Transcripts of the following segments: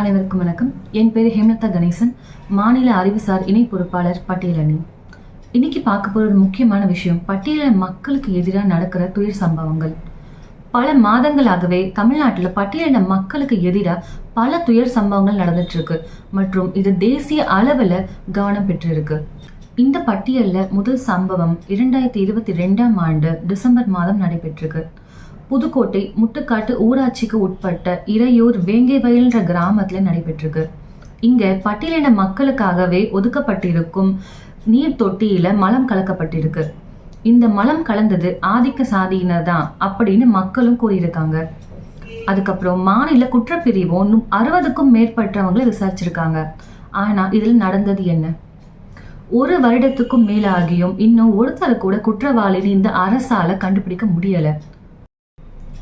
அனைவருக்கும் வணக்கம். என் பேர் ஹேமலதா கணேசன். மாநில அறிவுசார் இணை பொறுப்பாளர் பட்டியலணி இன்னைக்கு பார்க்க போற ஒரு முக்கியமான விஷயம் பட்டியல மக்களுக்கு எதிராக நடக்கிற துயர் சம்பவங்கள். பல மாதங்களாகவே தமிழ்நாட்டில் பட்டியலின மக்களுக்கு எதிராக பல துயர் சம்பவங்கள் நடந்துட்டு இருக்கு. மற்றும் இது தேசிய அளவில் கவனம் பெற்றிருக்கு. இந்த பட்டியல்ல முதல் சம்பவம் இரண்டாயிரத்தி இருபத்தி ரெண்டாம் ஆண்டு டிசம்பர் மாதம் நடைபெற்றிருக்கு. புதுக்கோட்டை முட்டுக்காட்டு ஊராட்சிக்கு உட்பட்ட இறையூர் வேங்கைவயல்ன்ற கிராமத்தில் நடைபெற்றிருக்கு. இங்க பட்டியலின மக்களுக்காகவே ஒதுக்கப்பட்டிருக்கும் நீர் தொட்டியில மலம் கலக்கப்பட்டிருக்கு. இந்த மலம் கலந்தது ஆதிக்க சாதியினர் தான் அப்படின்னு மக்களும் கூறியிருக்காங்க. அதுக்கப்புறம் மாநில குற்றப்பிரிவும் அறுபதுக்கும் மேற்பட்டவங்களை விசாரிச்சிருக்காங்க. ஆனா இதில் நடந்தது என்ன? ஒரு வருடத்துக்கும் மேலாகியும் இன்னும் ஒருத்தர் கூட குற்றவாளின்னு இந்த அரசால கண்டுபிடிக்க முடியல.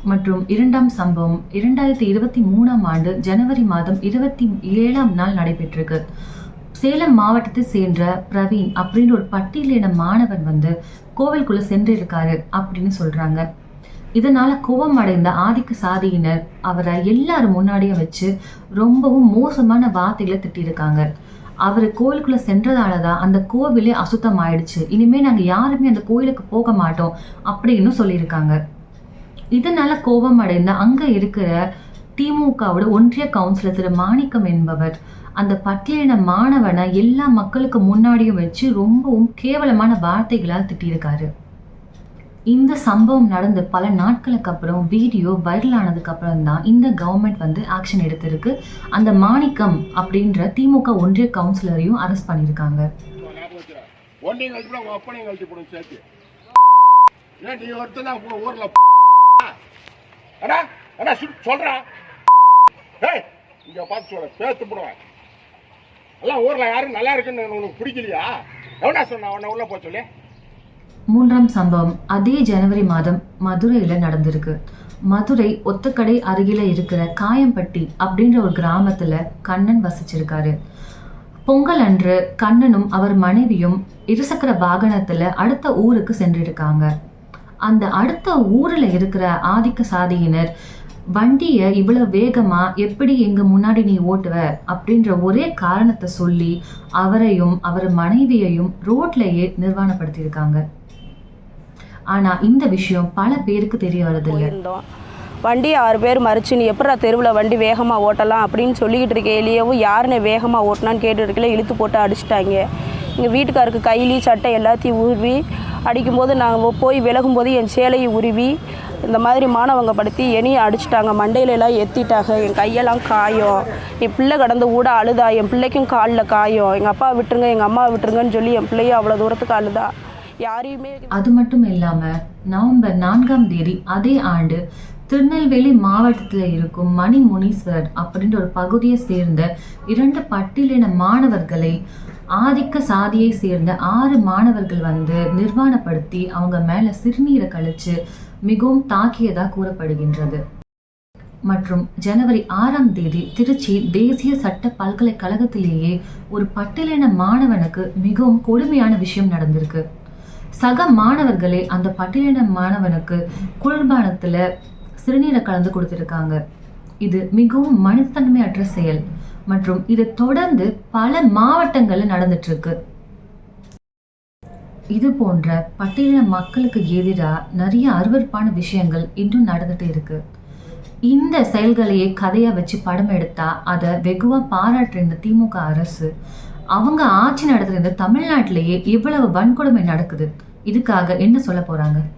மற்றும் இரண்டாம் சம்பவம் இரண்டாயிரத்தி இருபத்தி மூணாம் ஆண்டு ஜனவரி மாதம் இருபத்தி ஏழாம் நாள் நடைபெற்றிருக்கு. சேலம் மாவட்டத்தை சேர்ந்த பிரவீன் அப்படின்னு ஒரு பட்டியலின மாணவன் வந்து கோவிலுக்குள்ள சென்றிருக்காரு அப்படின்னு சொல்றாங்க. இதனால கோபம் அடைந்த ஆதிக்க சாதியினர் அவரை எல்லாரும் முன்னாடியும் வச்சு ரொம்பவும் மோசமான வார்த்தைகளை திட்டியிருக்காங்க. அவர் கோயிலுக்குள்ள சென்றதால தான் அந்த கோவிலே அசுத்தம் ஆயிடுச்சு இனிமே நாங்க யாருமே அந்த கோயிலுக்கு போக மாட்டோம் அப்படின்னு சொல்லியிருக்காங்க. இதனால கோபம் அடைந்த அங்க இருக்கிற திமுகவோட ஒன்றிய கவுன்சிலர் திரு மாணிக்கம் என்பவர் அந்த பட்டியலின மாணவனை எல்லா மக்களுக்கு முன்னாடியும் வச்சு ரொம்பவும் கேவலமான வார்த்தைகளால் திட்டியிருக்காரு. இந்த சம்பவம் நடந்து பல நாட்களுக்கு அப்புறம் வீடியோ வைரல் ஆனதுக்கு அப்புறம் தான் இந்த கவர்மெண்ட் வந்து ஆக்ஷன் எடுத்திருக்கு. அந்த மாணிக்கம் அப்படின்ற திமுக ஒன்றிய கவுன்சிலரையும் அரெஸ்ட் பண்ணியிருக்காங்க. சொல்றா. எல்லாம் ஊர்ல யாரும் நல்லா இருக்குன்னு உனக்கு பிடிக்கலையா? எவனா சொன்ன உன்ன உள்ள போக மூன்றாம் சம்பவம். அதே ஜனவரி மாதம் மதுரையில் நடந்திருக்கு. மதுரை ஒத்தக்கடை அருகில இருக்கிற காயம்பட்டி அப்படின்ற ஒரு கிராமத்துல கண்ணன் வசிச்சிருக்காரு. பொங்கல் அன்று கண்ணனும் அவர் மனைவியும் இருசக்கர வாகனத்துல அடுத்த ஊருக்கு சென்றிருக்காங்க. அந்த அடுத்த ஊர்ல இருக்கிற ஆதிக்க சாதியினர் வண்டியை இவ்வளவு வேகமா எப்படி எங்க முன்னாடி நீ ஓட்டுவ? அப்படின்ற ஒரே காரணத்தை சொல்லி அவரையும் அவர் மனைவியையும் ரோட்லயே நிர்வாணப்படுத்தியிருக்காங்க. ஆனா இந்த விஷயம் பல பேருக்கு தெரிய வரதில்லை வண்டி ஆறு பேர் மறிச்சு நீ எப்படா தெருவில் வண்டி வேகமாக ஓட்டலாம்? அப்படின்னு சொல்லிக்கிட்டு இருக்கையிலேயும் யாருன்னு வேகமாக ஓட்டினான்னு கேட்டுருக்கல இழுத்து போட்டு அடிச்சிட்டாங்க. எங்கள் வீட்டுக்காருக்கு கைலி சட்டை எல்லாத்தையும் உருவி அடிக்கும்போது நாங்கள் போய் விலகும்போது என் சேலையை உருவி இந்த மாதிரி மாணவங்க படுத்தி என்னையும் அடிச்சிட்டாங்க. மண்டையிலலாம் எத்திட்டாங்க என் கையெல்லாம் காயம். என் பிள்ளை கடந்து ஊட அழுதா. என் பிள்ளைக்கும் காலில் காயம். எங்கள் அப்பா விட்டுருங்க எங்கள் அம்மா விட்டுருங்கன்னு சொல்லி என் பிள்ளையும் அவ்வளோ தூரத்துக்கு அழுதா. யாரையுமே அது மட்டும் இல்லாம நவம்பர் நான்காம் தேதி அதே ஆண்டு திருநெல்வேலி மாவட்டத்தில் இருக்கும் மணிமுனீஸ்வரர் அப்படின்ற ஒரு பகுதியை சேர்ந்த இரண்டு பட்டியலின மாணவர்களை ஆதிக்க சாதியை சேர்ந்த ஆறு மாணவர்கள் வந்து நிர்வாணப்படுத்தி அவங்க மேல சிறுநீரை கழிச்சு மிகவும் தாக்கியதா கூறப்படுகின்றது. மற்றும் ஜனவரி ஆறாம் தேதி திருச்சி தேசிய சட்ட பல்கலைக்கழகத்திலேயே ஒரு பட்டியலின மாணவனுக்கு மிகவும் கொடுமையான விஷயம் நடந்திருக்கு. சக மாணவர்களே அந்த பட்டியலின மாணவனுக்கு குளிர்பானத்துல சிறுநீரை கலந்து கொடுத்திருக்காங்க. இது மிகவும் மனிதத்தன்மையற்ற செயல். மற்றும் இது தொடர்ந்து பல மாவட்டங்களில் நடந்துட்டு இருக்கு இது போன்ற பட்டியலின மக்களுக்கு எதிராக நிறைய அருவருப்பான விஷயங்கள் இன்னும் நடந்துட்டு இருக்கு. இந்த செயல்களையே கதையா வச்சு படம் எடுத்தா அதை வெகுவா பாராட்டுற இந்த திமுக அரசு அவங்க ஆட்சி நடத்துற இந்த தமிழ்நாட்டிலேயே இவ்வளவு வன்கொடுமை நடக்குது. இதுக்காக என்ன சொல்ல போறாங்க?